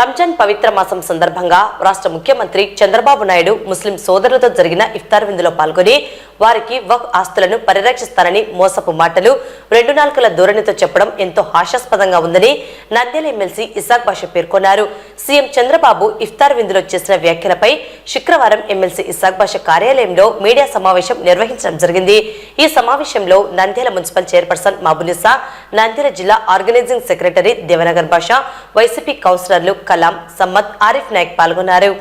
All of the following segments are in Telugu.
రంజాన్ పవిత్ర మాసం సందర్భంగా రాష్ట్ర ముఖ్యమంత్రి చంద్రబాబు నాయుడు ముస్లిం సోదరులతో జరిగిన ఇఫ్తార్ విందులో పాల్గొని వారికి వక్ ఆస్తులను పరిరక్షిస్తానని మోసపు మాటలు రెండు నాలుకల ధోరణితో చెప్పడం ఎంతో హాస్యాస్పదంగా ఉందని నంద్యాల ఎమ్మెల్సీ ఇసాక్ బాషా పేర్కొన్నారు. సీఎం చంద్రబాబు ఇఫ్తార్ విందులో చేసిన వ్యాఖ్యలపై శుక్రవారం ఎమ్మెల్సీ ఇసాక్ బాషా కార్యాలయంలో మీడియా సమావేశం నిర్వహించడం జరిగింది. ఈ సమావేశంలో నంద్యాల మున్సిపల్ చైర్పర్సన్ మాబునిసా నంద్యాల జిల్లా ఆర్గనైజింగ్ సెక్రటరీ దేవనగర్ భాష వైసీపీ కౌన్సిలర్లు కలాం సమ్మద్ ఆరిఫ్ నాయక్ పాల్గొన్నారు.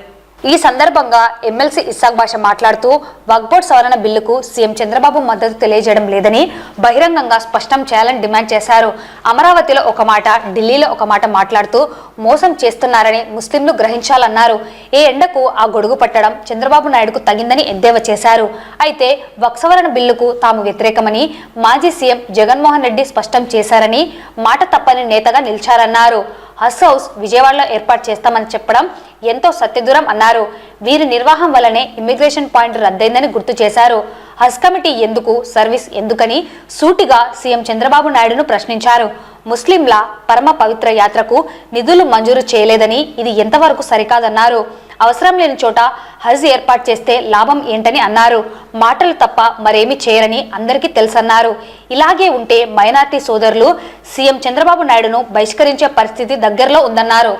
ఈ సందర్భంగా ఎమ్మెల్సీ ఇస్సాక్ భాష మాట్లాడుతూ వక్బోర్డ్ సవరణ బిల్లుకు సీఎం చంద్రబాబు మద్దతు తెలియజేయడం లేదని బహిరంగంగా స్పష్టం చేయాలని డిమాండ్ చేశారు. అమరావతిలో ఒక మాట ఢిల్లీలో ఒక మాట మాట్లాడుతూ మోసం చేస్తున్నారని ముస్లింలు గ్రహించాలన్నారు. ఏ ఎండకు ఆ గొడుగు పట్టడం చంద్రబాబు నాయుడుకు తగిందని ఎద్దేవా చేశారు. అయితే వక్ సవరణ బిల్లుకు తాము వ్యతిరేకమని మాజీ సీఎం జగన్మోహన్ రెడ్డి స్పష్టం చేశారని మాట తప్పని నేతగా నిలిచారన్నారు. హస్ హౌస్ విజయవాడలో ఏర్పాటు చేస్తామని చెప్పడం ఎంతో సత్యదూరం అన్నారు. వీరి నిర్వాహం వల్లనే ఇమ్మిగ్రేషన్ పాయింట్ రద్దయిందని గుర్తు చేశారు. హజ్ కమిటీ ఎందుకు సర్వీస్ ఎందుకని సూటిగా సీఎం చంద్రబాబు నాయుడును ప్రశ్నించారు. ముస్లింల పరమ పవిత్ర యాత్రకు నిధులు మంజూరు చేయలేదని ఇది ఎంతవరకు సరికాదన్నారు. అవసరం లేని చోట హజ్ ఏర్పాటు చేస్తే లాభం ఏంటని అన్నారు. మాటలు తప్ప మరేమీ చేయరని అందరికీ తెలుసన్నారు. ఇలాగే ఉంటే మైనార్టీ సోదరులు సీఎం చంద్రబాబు నాయుడును బహిష్కరించే పరిస్థితి దగ్గరలో ఉందన్నారు.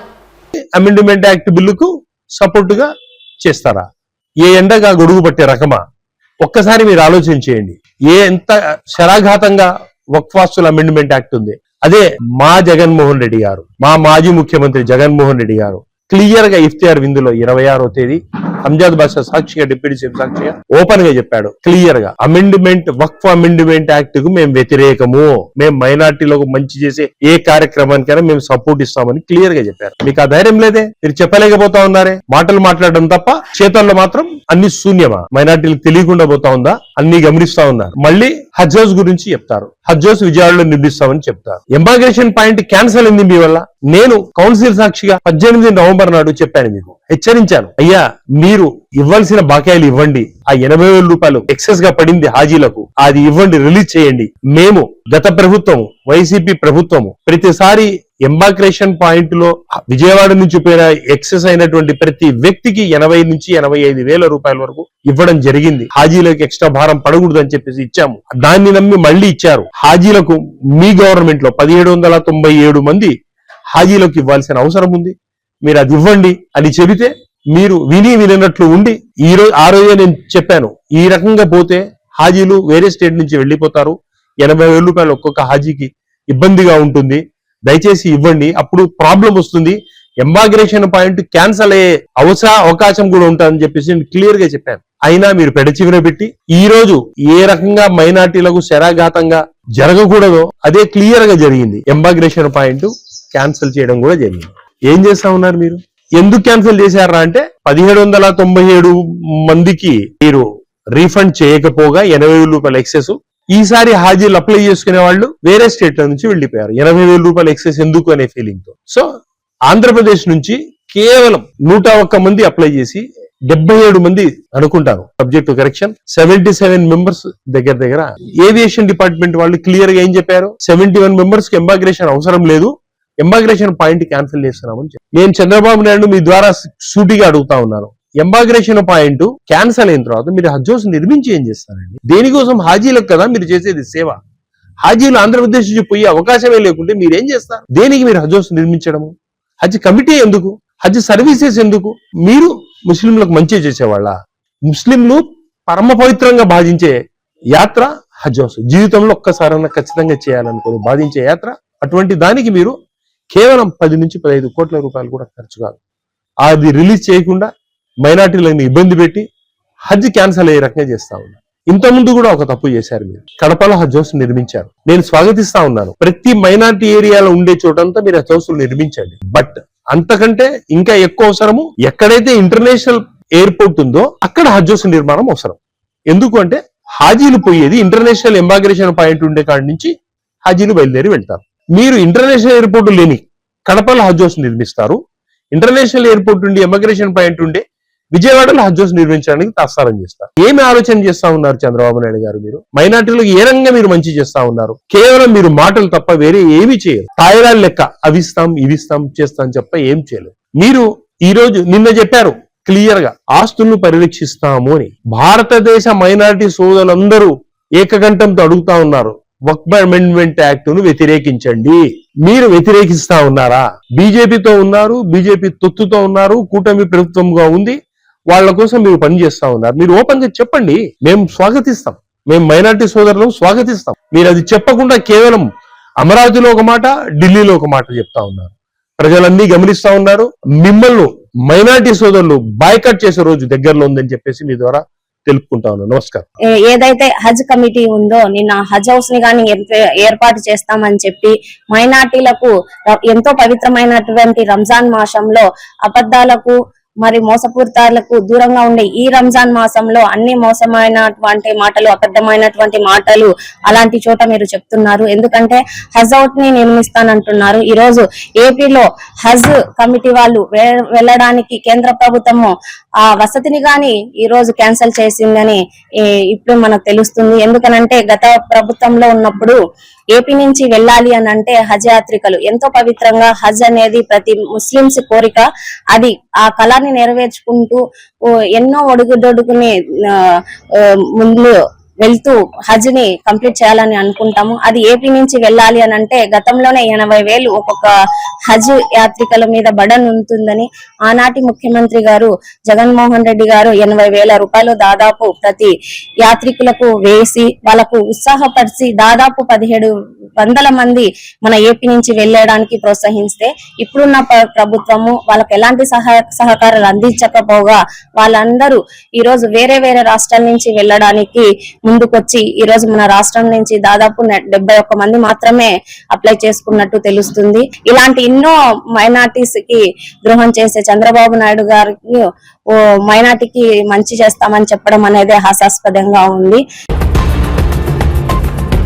అమెండ్మెంట్ యాక్ట్ బిల్లుకు సపోర్ట్గా చేస్తారా? ఏ ఎండగా గొడుగు పట్టే రకమా? ఒక్కసారి మీరు ఆలోచన చేయండి. ఏ ఎంత శరాఘాతంగా వక్ఫాస్తుల అమెండ్మెంట్ యాక్ట్ ఉంది. అదే మా జగన్మోహన్ రెడ్డి గారు మా మాజీ ముఖ్యమంత్రి జగన్మోహన్ రెడ్డి గారు క్లియర్గా ఇఫ్తియార్ విందులో ఇరవై ఆరో తేదీ అంజాద్ బాషా సాక్షిగా డిప్యూటీ చీఫ్ సాక్షిగా ఓపెన్గా చెప్పాడు క్లియర్గా. అమెండ్మెంట్ వక్ఫ్ అమెండ్మెంట్ యాక్ట్కు మేము వ్యతిరేకము. మేము మైనార్టీలకు మంచి చేసే ఏ కార్యక్రమానికైనా మేము సపోర్ట్ ఇస్తామని క్లియర్గా చెప్పారు. మీకు ఆ ధైర్యం లేదే? మీరు చెప్పలేకపోతా ఉన్నారే? మాటలు మాట్లాడడం తప్ప చేతల్లో మాత్రం అన్ని శూన్యమా? మైనార్టీలకు తెలియకుండా పోతా ఉందా? అన్ని గమనిస్తా ఉన్నారు మళ్ళీ హజ్జోస్ గురించి చెప్తారు. హజ్జోస్ విజయవాడలో నిర్మిస్తామని చెప్తారు. ఎంబాగ్రేషన్ పాయింట్ క్యాన్సల్ అయింది మీ వల్ల? నేను కౌన్సిల్ సాక్షిగా పద్దెనిమిది నవంబర్ నాడు చెప్పాను మీకు. హెచ్చరించాను. అయ్యా మీరు ఇవ్వాల్సిన బాకాయిలు ఇవ్వండి. ఆ ఎనభై వేల రూపాయలు ఎక్సెస్గా పడింది హాజీలకు. అది ఇవ్వండి రిలీజ్ చేయండి. మేము గత ప్రభుత్వం వైసీపీ ప్రభుత్వము ప్రతిసారి ఎంబాక్రేషన్ పాయింట్లో విజయవాడ నుంచి పోయిన ఎక్సెస్ అయినటువంటి ప్రతి వ్యక్తికి ఎనభై నుంచి ఎనభై ఐదు వేల రూపాయల వరకు ఇవ్వడం జరిగింది. హాజీలకు ఎక్స్ట్రా భారం పడకూడదు అని చెప్పేసి ఇచ్చాము. దాన్ని నమ్మి మళ్ళీ ఇచ్చారు. హాజీలకు మీ గవర్నమెంట్లో పదిహేడు వందల తొంభై ఏడు మంది హాజీలకు ఇవ్వాల్సిన అవసరం ఉంది. మీరు అది ఇవ్వండి అని చెబితే మీరు విని వినట్లు ఉండి ఈ రోజు ఆ రోజే నేను చెప్పాను ఈ రకంగా పోతే హాజీలు వేరే స్టేట్ నుంచి వెళ్ళిపోతారు. ఎనభై వేల రూపాయలు ఒక్కొక్క హాజీకి ఇబ్బందిగా ఉంటుంది. దయచేసి ఇవ్వండి. అప్పుడు ప్రాబ్లం వస్తుంది. ఎంబాగ్రేషన్ పాయింట్ క్యాన్సల్ అయ్యే అవసర అవకాశం కూడా ఉంటుందని చెప్పేసి నేను క్లియర్గా చెప్పాను. అయినా మీరు పెడచివిన పెట్టి ఈ రోజు ఏ రకంగా మైనార్టీలకు శరాఘాతంగా జరగకూడదో అదే క్లియర్గా జరిగింది. ఎంబాగ్రేషన్ పాయింట్ క్యాన్సిల్ చేయడం కూడా జరిగింది. ఏం చేస్తా ఉన్నారు మీరు? ఎందుకు క్యాన్సిల్ చేశారా అంటే పదిహేడు వందల తొంభై ఏడు మందికి మీరు రీఫండ్ చేయకపోగా ఎనభై వేల రూపాయల ఎక్సెస్ ఈసారి హాజీలు అప్లై చేసుకునే వాళ్ళు వేరే స్టేట్ల నుంచి వెళ్ళిపోయారు. ఎనభై వేల రూపాయల ఎక్సెస్ ఎందుకు అనే ఫీలింగ్తో. సో ఆంధ్రప్రదేశ్ నుంచి కేవలం నూట ఒక్క మంది అప్లై చేసి డెబ్బై ఏడు మంది అనుకుంటారు. Subject correction seventy seven members దగ్గర దగ్గర ఏవియేషన్ డిపార్ట్మెంట్ వాళ్ళు క్లియర్గా ఏం చెప్పారు? సెవెంటీ వన్ మెంబర్స్కి ఎంబాగ్రేషన్ అవసరం లేదు. ఎంబాగ్రేషన్ పాయింట్ క్యాన్సిల్ చేస్తున్నామని చెప్పి. నేను చంద్రబాబు నాయుడు మీ ద్వారా సూటిగా అడుగుతా ఉన్నాను. ఎంబాగ్రేషన్ పాయింట్ క్యాన్సిల్ అయిన తర్వాత మీరు హజ్ హౌస్ నిర్మించి ఏం చేస్తారండి? దేనికోసం హాజీలకు కదా మీరు చేసేది సేవ? హాజీలు ఆంధ్రప్రదేశ్ నుంచి పోయే అవకాశమే లేకుంటే మీరు ఏం చేస్తారు? దేనికి మీరు హజ్ హౌస్ నిర్మించడము? హజ్ కమిటీ ఎందుకు? హజ్ సర్వీసెస్ ఎందుకు? మీరు ముస్లింలకు మంచి చేసేవాళ్ళ? ముస్లింలు పరమ పవిత్రంగా భావించే యాత్ర హజ్ హౌస్. జీవితంలో ఒక్కసారన్నా ఖచ్చితంగా చేయాలనుకోని బాధించే యాత్ర అటువంటి దానికి మీరు కేవలం పది నుంచి పదహైదు కోట్ల రూపాయలు కూడా ఖర్చు కాదు. అది రిలీజ్ చేయకుండా మైనార్టీలను ఇబ్బంది పెట్టి హజ్ క్యాన్సల్ అయ్యే రకంగా చేస్తా ఉన్నారు ఇంతకుముందు ముందు కూడా ఒక తప్పు చేశారు మీరు. కడపలో హజ్ హౌస్ నిర్మించారు. నేను స్వాగతిస్తా ఉన్నాను. ప్రతి మైనార్టీ ఏరియాలో ఉండే చోటంతా మీరు హజ్ హౌస్ నిర్మించండి. బట్ అంతకంటే ఇంకా ఎక్కువ అవసరము ఎక్కడైతే ఇంటర్నేషనల్ ఎయిర్పోర్ట్ ఉందో అక్కడ హజ్ హౌస్ నిర్మాణం అవసరం. ఎందుకు అంటే హాజీలు పోయేది ఇంటర్నేషనల్ ఎంబాగ్రేషన్ పాయింట్ ఉండే కాడి నుంచి హాజీలు బయలుదేరి వెళ్తారు. మీరు ఇంటర్నేషనల్ ఎయిర్పోర్ట్ లేని కడపలో హజ్ హౌస్ నిర్మిస్తారు. ఇంటర్నేషనల్ ఎయిర్పోర్ట్ ఉండి ఎమిగ్రేషన్ పాయింట్ ఉండే విజయవాడలో హజ్ హౌస్ నిర్మించడానికి తాత్సారం చేస్తారు. ఏమి ఆలోచన చేస్తా ఉన్నారు చంద్రబాబు నాయుడు గారు మీరు? మైనార్టీలకు ఏ రంగంగా మీరు మంచి చేస్తా ఉన్నారు? కేవలం మీరు మాటలు తప్ప వేరే ఏమి చేయరు. తాయిరాలు లెక్క అవిస్తాం ఇవిస్తాం చేస్తాం చెప్ప ఏం చేయలేదు మీరు ఈ రోజు నిన్న చెప్పారు క్లియర్గా ఆస్తులను పరిరక్షిస్తాము అని. భారతదేశ మైనార్టీ సోదరులందరూ ఏకకంఠంతో అడుగుతా ఉన్నారు. వక్ఫ్ అమెండ్మెంట్ యాక్ట్ను వ్యతిరేకించండి. మీరు వ్యతిరేకిస్తా ఉన్నారా? బీజేపీతో ఉన్నారు బీజేపీ తొత్తుతో ఉన్నారు కూటమి ప్రభుత్వంగా ఉంది వాళ్ళ కోసం మీరు పనిచేస్తా ఉన్నారు. మీరు ఓపెన్గా చెప్పండి. మేము స్వాగతిస్తాం. మేము మైనార్టీ సోదరులను స్వాగతిస్తాం. మీరు అది చెప్పకుండా కేవలం అమరావతిలో ఒక మాట ఢిల్లీలో ఒక మాట చెప్తా ఉన్నారు. ప్రజలన్నీ గమనిస్తా ఉన్నారు. మిమ్మల్ని మైనార్టీ సోదరులు బాయ్కట్ చేసే రోజు దగ్గరలో ఉందని చెప్పేసి మీ ద్వారా తెలుపుకుంటాను నమస్కారం. ఏదైతే హజ్ కమిటీ ఉందో నిన్న హజ్ హౌస్ని గాని ఏర్పాటు చేస్తామని చెప్పి మైనార్టీలకు ఎంతో పవిత్రమైనటువంటి రంజాన్ మాసంలో అబద్ధాలకు మరి మోసపూరితాలకు దూరంగా ఉండే ఈ రంజాన్ మాసంలో అన్ని మోసమైనటువంటి మాటలు అబద్ధమైనటువంటి మాటలు అలాంటి చోట మీరు చెప్తున్నారు. ఎందుకంటే హజ్ అవుట్ని నిర్మిస్తానంటున్నారు. ఈ రోజు ఏపీలో హజ్ కమిటీ వాళ్ళు వెళ్ళడానికి కేంద్ర ప్రభుత్వము ఆ వసతిని గాని ఈ రోజు క్యాన్సిల్ చేసిందని ఇప్పుడు మనకు తెలుస్తుంది. ఎందుకనంటే గత ప్రభుత్వంలో ఉన్నప్పుడు ఏపీ నుంచి వెళ్ళాలి అని అంటే హజ్ యాత్రికలు. ఎంతో పవిత్రంగా హజ్ అనేది ప్రతి ముస్లింస్ కోరిక. అది ఆ కళని నెరవేర్చుకుంటూ ఎన్నో ఒడుగుదొడుకుని ముందు వెళ్తూ హజ్ని కంప్లీట్ చేయాలని అనుకుంటాము. అది ఏపీ నుంచి వెళ్ళాలి అని అంటే గతంలోనే ఎనభై వేలు ఒక్కొక్క హజ్ యాత్రికుల మీద బడన్ ఉంటుందని ఆనాటి ముఖ్యమంత్రి గారు జగన్మోహన్ రెడ్డి గారు ఎనభై వేల రూపాయలు దాదాపు ప్రతి యాత్రికులకు వేసి వాళ్ళకు ఉత్సాహపరిచి దాదాపు పదిహేడు వందల మంది మన ఏపీ నుంచి వెళ్ళడానికి ప్రోత్సహిస్తే ఇప్పుడున్న ప్రభుత్వము వాళ్ళకి ఎలాంటి సహాయ సహకారాలు అందించకపోగా వాళ్ళందరూ ఈ రోజు వేరే వేరే రాష్ట్రాల నుంచి వెళ్ళడానికి ముందుకొచ్చి ఈ రోజు మన రాష్ట్రం నుంచి దాదాపు డెబ్బై ఒక్క మంది మాత్రమే అప్లై చేసుకున్నట్టు తెలుస్తుంది. ఇలాంటి ఎన్నో మైనార్టీస్కి ద్రోహం చేసే చంద్రబాబు నాయుడు గారికి ఓ మైనార్టీకి మంచి చేస్తామని చెప్పడం అనేది హాస్యాస్పదంగా ఉంది.